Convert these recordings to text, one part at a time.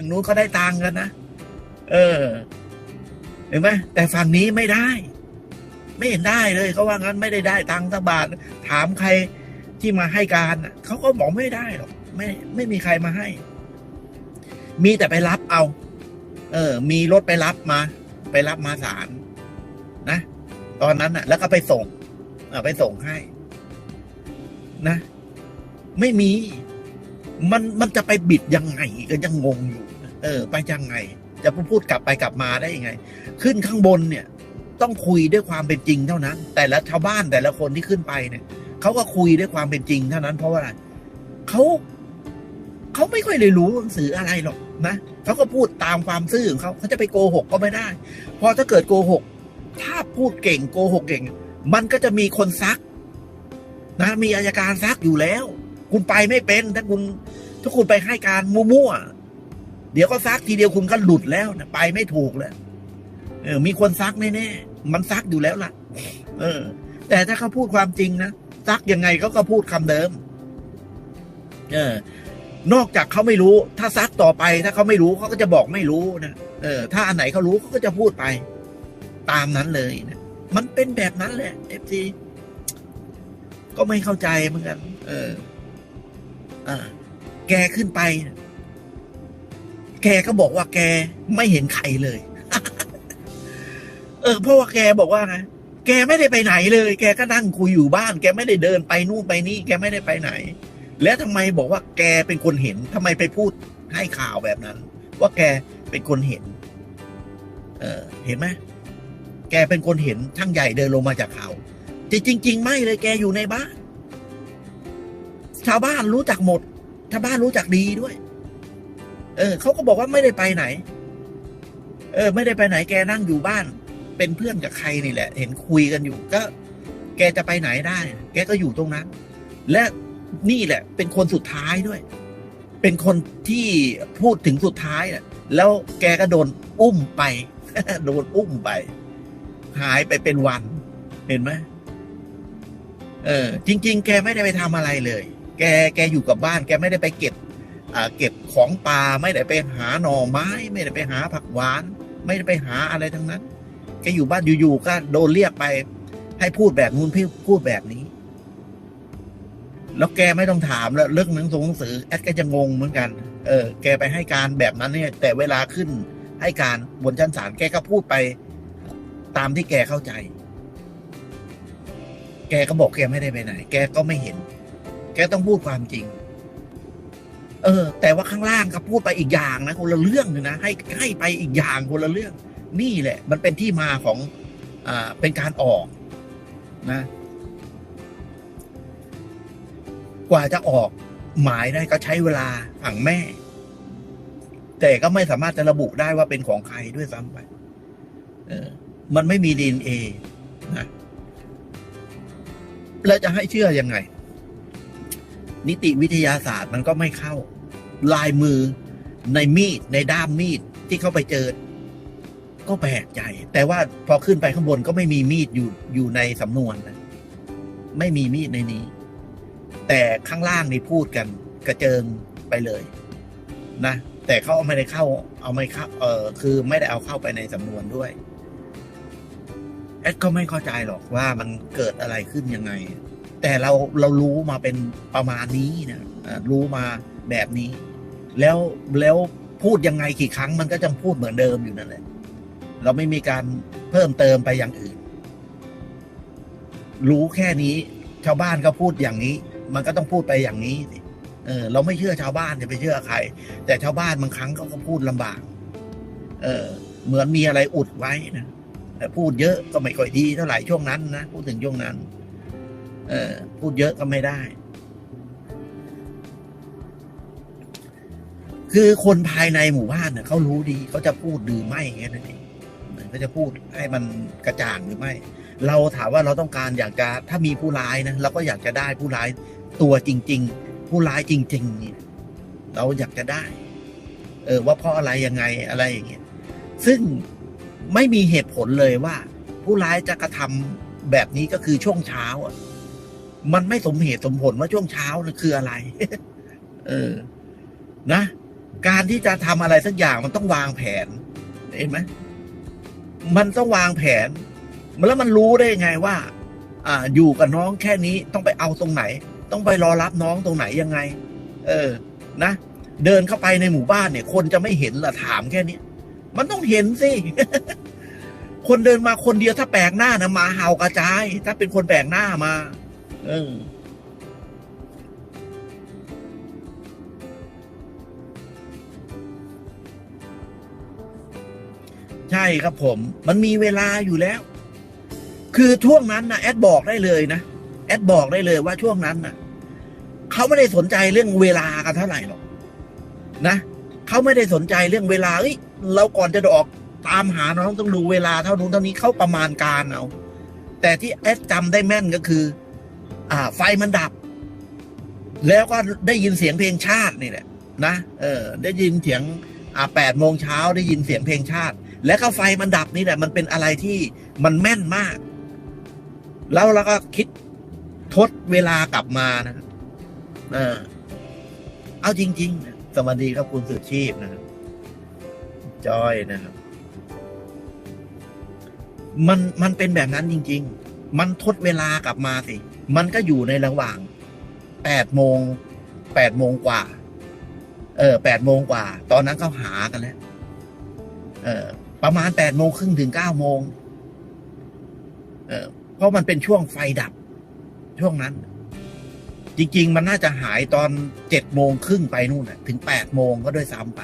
ฝั่งนู้นเขาได้ตังค์กันนะเออ เห็นไหมแต่ฝั่งนี้ไม่ได้ ไม่เห็นได้เลยเขาว่างั้นไม่ได้ได้ตังค์สักบาทถามใครที่มาให้การเขาก็บอกไม่ได้หรอกไม่ไม่มีใครมาให้ มีแต่ไปรับเอา เออ มีรถไปรับมา ไปรับมาศาลนะตอนนั้นน่ะ แล้วก็ไปส่งเออไปส่งให้ นะ ไม่มี มันมันจะไปบิดยังไงก็ยังงงอยู่ เออ ไปยังไง จะพูดกลับไปกลับมาได้ยังไง ขึ้นข้างบนเนี่ย ต้องคุยด้วยความเป็นจริงเท่านั้น แต่ละชาวบ้านแต่ละคนที่ขึ้นไปเนี่ยเขาก็คุยด้วยความเป็นจริงเท่านั้น เพราะว่าอะไรเขาเขาไม่ค่อยได้รู้หนังสืออะไรหรอกนะเขาก็พูดตามความซื่อของเขาเขาจะไปโกหกก็ไม่ได้ เพอถ้าเกิดโกหก ถ้าพูดเก่งโกหกเก่ง มันก็จะมีคนซัก นะ มีอายการซักอยู่แล้ว คุณไปไม่เป็น ถ้าคุณ ถ้าคุณไปให้การมั่วๆเดี๋ยวก็ซักทีเดียวคุณก็หลุดแล้วนะไปไม่ถูกแล้วเออ มีคนซักแน่ๆมันซักอยู่แล้วล่ะ เออ แต่ถ้าเขาพูดความจริงนะซักยังไงเขาก็พูดคำเดิม เออ นอกจากเขาไม่รู้ ถ้าซักต่อไป ถ้าเขาไม่รู้เขาก็จะบอกไม่รู้นะเออ ถ้าอันไหนเขารู้เขาก็จะพูดไป ตามนั้นเลยนะมันเป็นแบบนั้นแหละเอฟซีก็ไม่เข้าใจเหมือนกัน เออ อ่า แกขึ้นไป แกก็บอกว่าแกไม่เห็นใครเลย เออเพราะว่าแกบอกว่าไงแกไม่ได้ไปไหนเลย แกก็นั่งคุยอยู่บ้าน แกไม่ได้เดินไปนู่นไปนี่ แกไม่ได้ไปไหน แล้วทำไมบอกว่า แกเป็นคนเห็นทำไมไปพูดให้ข่าวแบบนั้น ว่าแกเป็นคนเห็น เออ เห็นไหมแกเป็นคนเห็นช่างใหญ่เดินลงมาจากเขาจริงจริง ๆ ไม่เลยแกอยู่ในบ้าน ชาวบ้านรู้จักหมด ชาบ้านรู้จักดีด้วย เออเขาก็บอกว่าไม่ได้ไปไหน เออ ไม่ได้ไปไหนแกนั่งอยู่บ้าน เป็นเพื่อนกับใครนี่แหละ เห็นคุยกันอยู่ ก็ แกจะไปไหนได้ แกก็อยู่ตรงนั้น และนี่แหละ เป็นคนสุดท้ายด้วย เป็นคนที่พูดถึงสุดท้ายน่ะแล้วแกก็โดนอุ้มไป โดนอุ้มไป หายไปเป็นวัน เห็นไหมเออ จริง ๆ แกไม่ได้ไปทำอะไรเลย แกแกอยู่กับบ้านแกไม่ได้ไปเก็บเก็บของป่าไม่ได้ไปหาหน่อไม้ ไม่ได้ไปหาผักหวาน ไม่ได้ไปหาอะไรทั้งนั้นแกอยู่บ้านอยู่ๆก็โดนเรียกไป ให้พูดแบบนู้นพี่พูดแบบนี้ แล้วแกไม่ต้องถามแล้วเรื่องหนังสือหนังสือแอดก็จะงงเหมือนกัน เออ แกไปให้การแบบนั้นเนี่ย แต่เวลาขึ้นให้การบนชั้นศาลแกก็พูดไป ตามที่แกเข้าใจ แกก็บอกแกไม่ได้ไปไหน แกก็ไม่เห็น ต้องพูดความจริง เออ แต่ว่าข้างล่างก็พูดไปอีกอย่างนะคนละเรื่องเลยนะให้ให้ไปอีกอย่างคนละเรื่อง นี่แหละ มันเป็นที่มาของอ่าเป็นการออกนะ กว่าจะออกหมายได้ก็ใช้เวลาฝั่งแม่ แต่ก็ไม่สามารถจะระบุได้ว่าเป็นของใครด้วยซ้ำไปเออ มันไม่มีดีเอนะแล้วจะให้เชื่อยังไง นิติวิทยาศาสตร์มันก็ไม่เข้า ลายมือในมีดในด้ามมีดที่เขาไปเจอ ก็แปลกใจ แต่ว่าพอขึ้นไปข้างบนก็ไม่มีมีดอยู่อยู่ในสำนวนนะไม่มีมีดในนี้ แต่ข้างล่างนี่พูดกัน กระเจิงไปเลย นะแต่เขาเอาไม่ได้เข้า เอาไม่เข้า เออคือไม่ได้เอาเข้าไปในสำนวนด้วยแอดก็ไม่เข้าใจหรอกว่ามันเกิดอะไรขึ้นยังไง แต่เราเรารู้มาเป็นประมาณนี้นะรู้มาแบบนี้ แล้วแล้วพูดยังไงกี่ครั้งมันก็จะพูดเหมือนเดิมอยู่นั่นแหละเราไม่มีการเพิ่มเติมไปอย่างอื่น รู้แค่นี้ ชาวบ้านก็พูดอย่างนี้ มันก็ต้องพูดไปอย่างนี้เออ เราไม่เชื่อชาวบ้านจะไปเชื่อใคร แต่ชาวบ้านบางครั้งเขาก็พูดลำบาก เออ เหมือนมีอะไรอุดไว้นะพูดเยอะก็ไม่ค่อยดีเท่าไหร่ช่วงนั้นนะพูดถึงช่วงนั้น เออพูดเยอะก็ไม่ได้ คือคนภายในหมู่บ้านเนี่ยเขารู้ดีเขาจะพูดหรือไม่แค่นั้นเองเขาจะพูดให้มันกระจ่างหรือไม่ เราถามว่าเราต้องการอยากจะถ้ามีผู้ร้ายนะเราก็อยากจะได้ผู้ร้ายตัวจริง ๆ ผู้ร้ายจริงๆเนี่ยเราอยากจะได้ เออ ว่าเพราะอะไรยังไงอะไรอย่างเงี้ยซึ่งไม่มีเหตุผลเลยว่า ผู้ร้ายจะกระทำแบบนี้ก็คือช่วงเช้าอะ มันไม่สมเหตุสมผลว่าช่วงเช้านะคืออะไร เออ นะ การที่จะทำอะไรสักอย่างมันต้องวางแผน เห็นไหมมันต้องวางแผน แล้วมันรู้ได้ไงว่า อ่า อยู่กับน้องแค่นี้ต้องไปเอาตรงไหน ต้องไปรอรับน้องตรงไหนยังไง เออ นะ เดินเข้าไปในหมู่บ้านเนี่ย คนจะไม่เห็นเหรอถามแค่นี้ มันต้องเห็นสิคนเดินมาคนเดียวถ้าแปลกหน้านะมาเห่ากระจาย ถ้าเป็นคนแปลกหน้ามา เออใช่ครับผม มันมีเวลาอยู่แล้ว คือช่วงนั้นนะแอดบอกได้เลยนะ แอดบอกได้เลยว่าช่วงนั้นนะเขาไม่ได้สนใจเรื่องเวลากันเท่าไหร่หรอกนะเขาไม่ได้สนใจเรื่องเวลาเอ้ยเราก่อนจะออกตามหาน้องต้องดูเวลาเท่านู้นเท่านี้เขาประมาณการเอาแต่ที่แอดจำได้แม่นก็คือ อ่า ไฟมันดับ แล้วก็ได้ยินเสียงเพลงชาตินี่แหละ นะเออ ได้ยินเสียง อ่าแปดโมงเช้าได้ยินเสียงเพลงชาติ แล้วก็ไฟมันดับนี่แหละ มันเป็นอะไรที่มันแม่นมาก แล้วเราก็คิดทดเวลากลับมานะครับเออเอาจริงๆ สวัสดีครับคุณสุชีพนะครับจอยนะครับ มันมันเป็นแบบนั้นจริง ๆ มันทดเวลากลับมาสิ มันก็อยู่ในระหว่างแปดโมงแปดโมงกว่า เออแปดโมงกว่า ตอนนั้นเขาหากันแล้ว เออ ประมาณแปดโมงครึ่งถึงเก้าโมง เออ เพราะมันเป็นช่วงไฟดับ ช่วงนั้น จริง ๆ มันน่าจะหายตอนเจ็ดโมงครึ่งไปนู่นนะถึงแปดโมงก็ด้วยซ้ำไป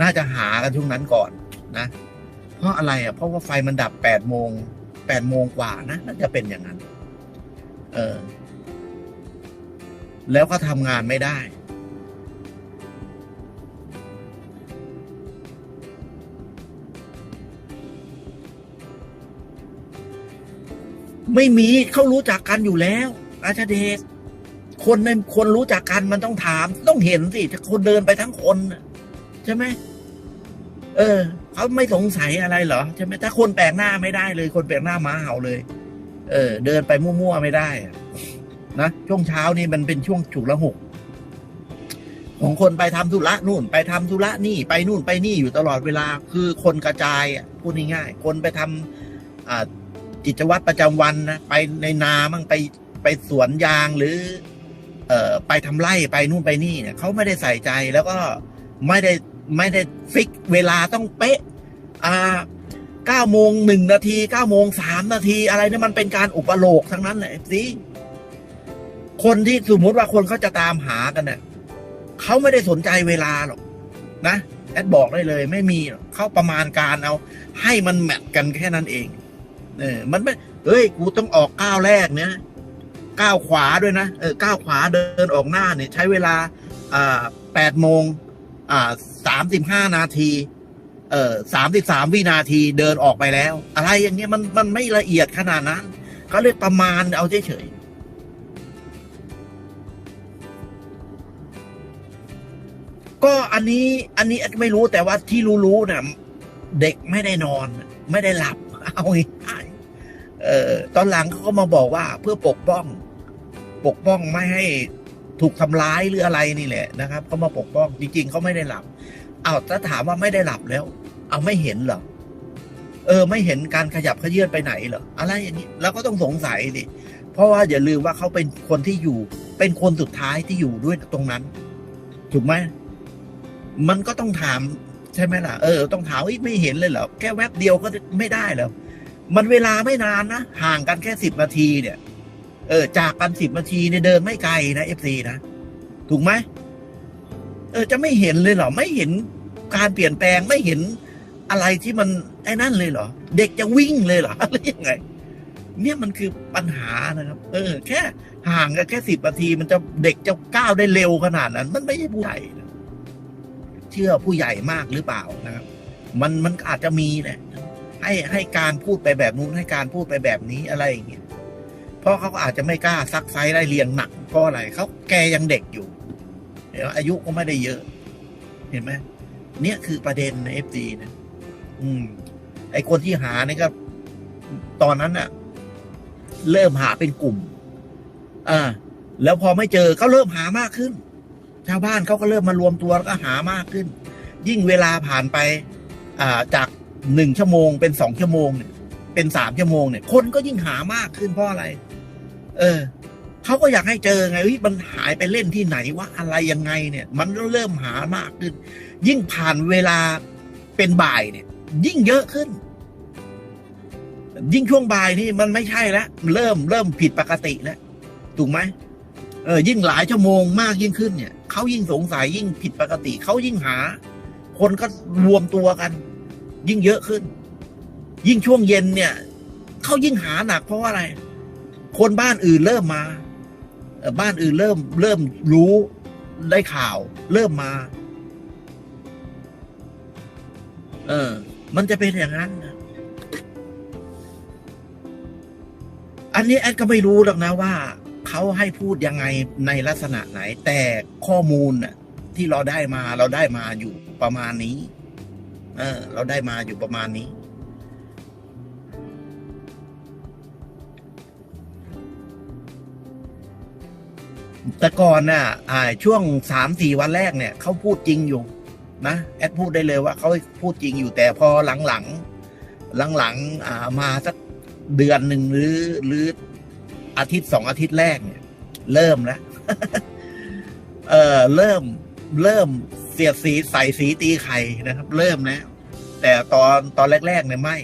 น่าจะหากันช่วงนั้นก่อนนะ เพราะอะไรอะ เพราะว่าไฟมันดับแปดโมง แปดโมงกว่านะน่าจะเป็นอย่างนั้น เออ แล้วก็ทำงานไม่ได้ ไม่มีเขารู้จักกันอยู่แล้ว อาชาเดชคนในคนรู้จักกันมันต้องถาม ต้องเห็นสิถ้าคนเดินไปทั้งคนใช่ไหม เออเขาไม่สงสัยอะไรเหรอใช่ไหมถ้าคนแปลกหน้าไม่ได้เลย คนแปลกหน้ามาเห่าเลย เออ เดินไปมั่วๆไม่ได้นะช่วงเช้านี่มันเป็นช่วงฉุกละหกของคนไปทำธุระนู่น ไปทำธุระนี่ไปนู่นไปนี่อยู่ตลอดเวลาคือคนกระจายอะพูดง่ายๆคนไปทำอ่ากิจวัตรประจำวันนะไปในนามั่งไปไปสวนยางหรือ เอ่อไปทำไร่ไปนู่นไปนี่เนี่ยเขาไม่ได้ใส่ใจแล้วก็ไม่ได้ ไม่ได้ฟิกเวลาต้องเป๊ะ อ่าเก้าโมงหนึ่งนาทีเก้าโมงสามนาทีอะไรเนี่ยมันเป็นการอุปโลกทั้งนั้นแหละสิคนที่สมมติว่าคนเขาจะตามหากันเนี่ยเขาไม่ได้สนใจเวลาหรอกนะแอดบอกได้เลยไม่มีเข้าประมาณการเอา ให้มันแมทกันแค่นั้นเองเออมันไม่เฮ้ย กูต้องออกก้าวแรกเนี่ยก้าวขวาด้วยนะเออก้าวขวาเดินออกหน้าเนี่ย ใช้เวลาอ่าแปดโมง อ่าสามสิบห้านาที เอ่อสามสิบสามวินาทีเดินออกไปแล้ว อะไรอย่างเงี้ยมันมันไม่ละเอียดขนาดนั้น ก็เลยประมาณเอาเฉยๆก็อันนี้อันนี้ไม่รู้แต่ว่าที่รู้ๆเนี่ยเด็กไม่ได้นอน ไม่ได้หลับ เอาง่ายเออตอนหลังเขาก็มาบอกว่าเพื่อปกป้อง ปกป้องไม่ให้ ถูกทำร้ายหรืออะไรนี่แหละนะครับเขามาปกป้องจริงๆเขาไม่ได้หลับเอาถ้าถามว่าไม่ได้หลับแล้ว เอาไม่เห็นเหรอเออ ไม่เห็นการขยับขยื่นไปไหนเหรออะไรอย่างนี้เราก็ต้องสงสัยดิเพราะว่าอย่าลืมว่าเขาเป็นคนที่อยู่ เป็นคนสุดท้ายที่อยู่ด้วยตรงนั้น ถูกไหมมันก็ต้องถามใช่ไหมล่ะเออต้องถามไม่เห็นเลยเหรอแค่แวบเดียวก็ไม่ได้เหรอมันเวลาไม่นานนะห่างกันแค่สิบนาทีเนี่ย เออ จากกันสิบนาทีเนี่ยเดินไม่ไกลนะเอฟซีนะ ถูกไหมเออ จะไม่เห็นเลยเหรอ ไม่เห็นการเปลี่ยนแปลงไม่เห็นอะไรที่มันไอ้นั่นเลยเหรอ เด็กจะวิ่งเลยเหรออะไรยังไง เนี่ยมันคือปัญหานะครับ เออ แค่ห่างกันแค่สิบนาที มันจะเด็กจะก้าวได้เร็วขนาดนั้น มันไม่ใช่ผู้ใหญ่เชื่อผู้ใหญ่มากหรือเปล่านะครับ มันมันอาจจะมีแหละให้ให้การพูดไปแบบนู้นให้การพูดไปแบบนี้อะไรอย่างเงี้ย เพราะเขาก็อาจจะไม่กล้าซักไซไล่เรียงหนักเพราะอะไรเขาแกยังเด็กอยู่เดี๋ยวอายุก็ไม่ได้เยอะ เห็นไหมเนี่ยคือประเด็นในเอฟซีนะอืม ไอคนที่หาเนี่ยก็ ตอนนั้นน่ะเริ่มหาเป็นกลุ่ม อ่า แล้วพอไม่เจอก็เริ่มหามากขึ้น ชาวบ้านเขาก็เริ่มมารวมตัวแล้วก็หามากขึ้น ยิ่งเวลาผ่านไป อ่า จากหนึ่งชั่วโมงเป็นสองชั่วโมงเนี่ย เป็นสามชั่วโมงเนี่ย คนก็ยิ่งหามากขึ้นเพราะอะไร เออเขาก็อยากให้เจอไงมันหายไปเล่นที่ไหนว่าอะไรยังไงเนี่ย มันเริ่มหามากขึ้น ยิ่งผ่านเวลาเป็นบ่ายเนี่ย ยิ่งเยอะขึ้น ยิ่งช่วงบ่ายนี่มันไม่ใช่แล้วเริ่มเริ่มผิดปกติแล้วถูกไหมเออยิ่งหลายชั่วโมงมากยิ่งขึ้นเนี่ยเขายิ่งสงสัยยิ่งผิดปกติเขายิ่งหา คนก็รวมตัวกัน ยิ่งเยอะขึ้น ยิ่งช่วงเย็นเนี่ยเขายิ่งหาหนักเพราะว่าอะไร คนบ้านอื่นเริ่มมา บ้านอื่นเริ่มเริ่มรู้ได้ข่าว เริ่มมา เออ มันจะเป็นอย่างนั้นอันนี้แอดก็ไม่รู้หรอกนะว่าเขาให้พูดยังไงในลักษณะไหน แต่ข้อมูลน่ะที่เราได้มาเราได้มาอยู่ประมาณนี้ เออ เราได้มาอยู่ประมาณนี้ แต่ก่อนน่ะอ่าช่วงสามสี่วันแรกเนี่ยเขาพูดจริงอยู่นะแอดพูดได้เลยว่าเขาพูดจริงอยู่แต่พอหลังๆหลังๆอ่ามาสักเดือนหนึ่งหรือหรืออาทิตย์สองอาทิตย์แรกเนี่ย เริ่มแล้วเออเริ่มเริ่มเสียดสีใส่สีตีไข่นะครับ เริ่มแล้วแต่ตอนตอนแรกๆเนี่ยไม่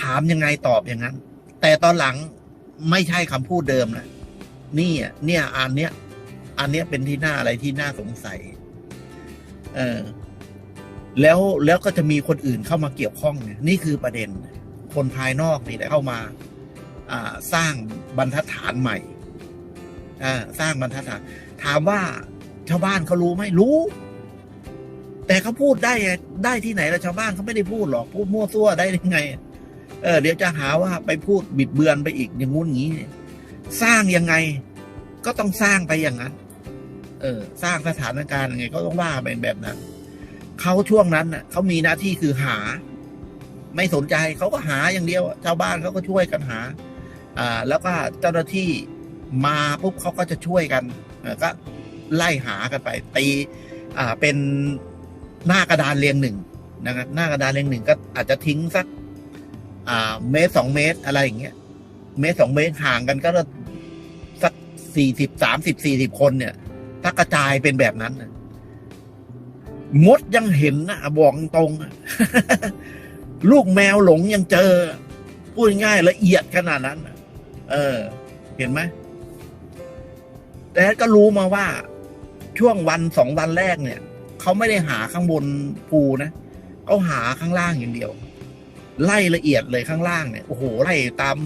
ถามยังไงตอบอย่างนั้น แต่ตอนหลังไม่ใช่คำพูดเดิมนะ นี่อะเนี่ยอันเนี้ยอันเนี้ยเป็นที่น่าอะไรที่น่าสงสัย เออ แล้วแล้วก็จะมีคนอื่นเข้ามาเกี่ยวข้องเนี่ยนี่คือประเด็น คนภายนอกนี่แหละเข้ามา อ่า สร้างบรรทัดฐานใหม่ อ่า สร้างบรรทัดฐาน ถามว่าชาวบ้านเขารู้ไหมรู้ แต่เขาพูดได้ได้ที่ไหนล้วชาวบ้านเขาไม่ได้พูดหรอกพูดมั่วซั่วได้ยังไง เออ เดี๋ยวจะหาว่าไปพูดบิดเบือนไปอีกอย่างงู้นอย่างนี้ สร้างยังไง ก็ต้องสร้างไปอย่างนั้น เออ สร้างสถานการณ์ยังไง ก็ต้องว่าเป็นแบบนั้นเขาช่วงนั้นน่ะเขามีหน้าที่คือหา ไม่สนใจเขาก็หาอย่างเดียวชาวบ้านเขาก็ช่วยกันหา อ่า แล้วก็เจ้าหน้าที่มาปุ๊บเขาก็จะช่วยกันก็ไล่หากันไป ตี อ่า เป็นหน้ากระดานเรียงหนึ่งนะครับหน้ากระดานเรียงหนึ่งก็อาจจะทิ้งสัก อ่า เมตรสองเมตรอะไรอย่างเงี้ย เมตรสองเมตรห่างกันก็ สี่สิบสามสิบสี่สิบคนเนี่ย ถ้ากระจายเป็นแบบนั้นมดยังเห็นนะบอกตรง ลูกแมวหลงยังเจอ พูดง่ายละเอียดขนาดนั้นเออ เห็นไหมแต่ก็รู้มาว่า ช่วงวันสองวันแรกเนี่ยเขาไม่ได้หาข้างบนภูนะเขาหาข้างล่างอย่างเดียว ไล่ละเอียดเลยข้างล่างเนี่ยโอ้โหไล่ตาม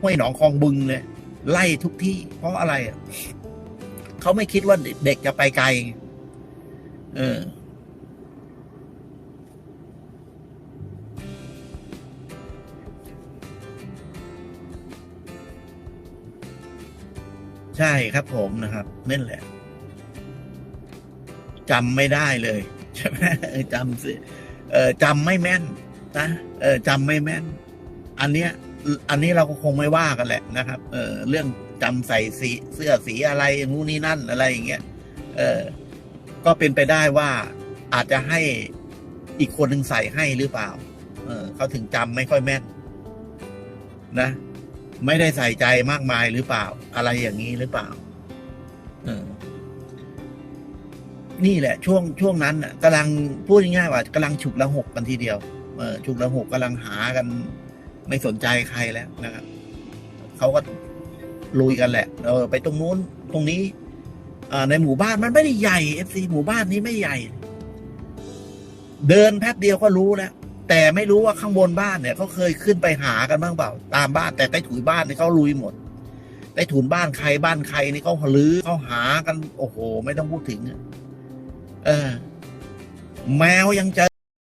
ห้วยหนองคลองบึงเลย ไล่ทุกที่ เพราะอะไรเขาไม่คิดว่าเด็กจะไปไกล เออ ใช่ครับผมนะครับนั่นแหละจำไม่ได้เลยใช่ไหมจำสิเออจำไม่แม่นนะเออจำไม่แม่น อันเนี้ย อันนี้เราก็คงไม่ว่ากันแหละนะครับ เออเรื่องจำใส่สีเสื้อสีอะไรงูนนี่นั่นอะไรอย่างเงี้ย เออ ก็เป็นไปได้ว่าอาจจะให้อีกคนหนึ่งใส่ให้หรือเปล่า เออเขาถึงจำไม่ค่อยแม่นนะ ไม่ได้ใส่ใจมากมายหรือเปล่า อะไรอย่างนี้หรือเปล่า เออ นี่แหละ ช่วงช่วงนั้นน่ะกำลังพูดง่ายๆว่ากำลังฉุกละหกกันทีเดียว เออฉุกละหกกำลังหากัน ไม่สนใจใครแล้วนะครับเขาก็ลุยกันแหละ เออ ไปตรงนู้นตรงนี้ในหมู่บ้านมันไม่ได้ใหญ่เอฟซีหมู่บ้านนี้ไม่ใหญ่ เดินแป๊บเดียวก็รู้แล้วแต่ไม่รู้ว่าข้างบนบ้านเนี่ยเขาเคยขึ้นไปหากันบ้างเปล่า ตามบ้านแต่ใต้ถุนบ้านเนี่ยเขาลุยหมดใต้ถุนบ้านใครบ้านใครนี่เขาลือเขาหากัน โอ้โห ไม่ต้องพูดถึงเออ แมวยังเจอ